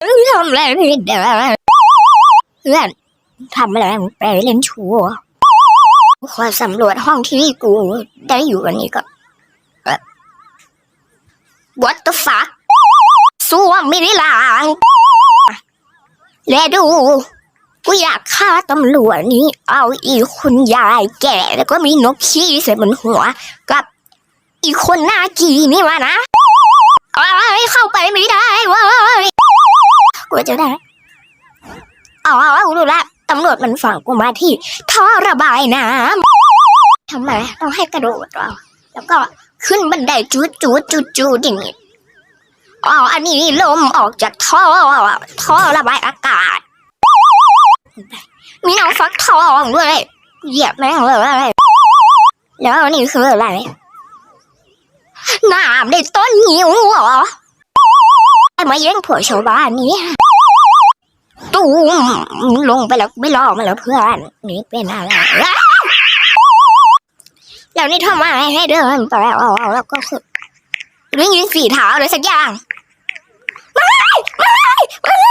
ทำอะไรผิดเด้อเพื่อนทำอะไรไปเล่นชู้เหรอขอสำรวจห้องที่กูได้อยู่วันนี้ก็เอ่อ What the fuck ส้วมไม่ได้ล้างและดู กูอยากฆ่าตำรวจนี้ เอาอีคุณยายแก่ แล้วก็มีนกขี้ใส่บนหัว กับอีคนหน้ากีนี่วะนะ จะได้ อ๋อกูรู้ละตำรวจมันฝังกูมาที่ท่อระบายน้ำทำไมต้องให้กระโดดเรอแล้วก็ขึ้นบันไดจูดจูดจูดจูดอย่างนี้อ๋ออันนี้ลมออกจากท่อท่อระบายอากาศ มีน้องฟักทองด้วยเหยียบแม่งเลยแล้วนี่คืออะไรน้ำในต้นงิ้วเหรอมาแย่งผัวชาวบ้านนี้ ลงไปแล้วไม่รอมาแล้วเพื่อนนี่เป็นอะไรแล้วนี่ทำไมให้เดินไปแล้วแล้วก็คือไม่ยินฝีเท้าเลยสักอย่างไม่ไม่เพื่อ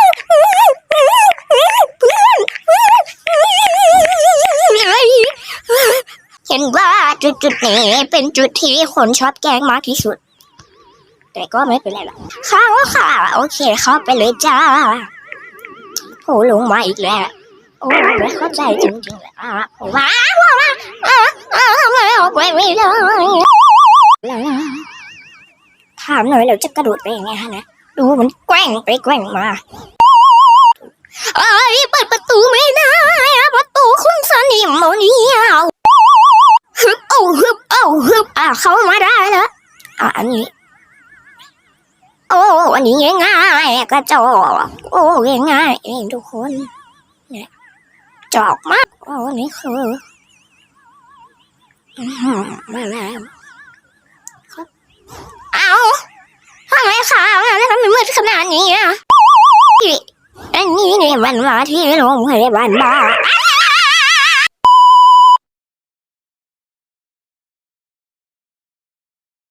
นเห็นว่าจุดจุดนี้เป็นจุดที่คนชอบแกงมากที่สุด แต่ก็ไม่เป็นไรหรอกข้าวค่ะโอเคเข้าไปเลยจ้า โหลงมาอีกแล้วโอ้ไม่เข้าใจจริงๆเลยอะว่าผมว่าอะอะทำไมออกไปไม่ได้ถามหน่อยแล้วจะกระโดดไปยังไงฮะนะดูมันแกว่งไปแกว่งมาเอ้ยเปิดประตูไม่ได้ประตูคุณสนิมโมนียวฮึบเอาฮึบเอาฮึบอะเขามาได้แล้วอะอันนี้ โอ้อันนี้ง่ายกระจอกโอ้ง่ายเองทุกคนเนี่ยจอกมากโอ้นี่คืออื้อหือมาแล้วครับเอาทำไมขาวอะแล้วทำไมมืดขนาดนี้อะอันนี้เนี่ยมันมาที่โรงพยาบาลบ้า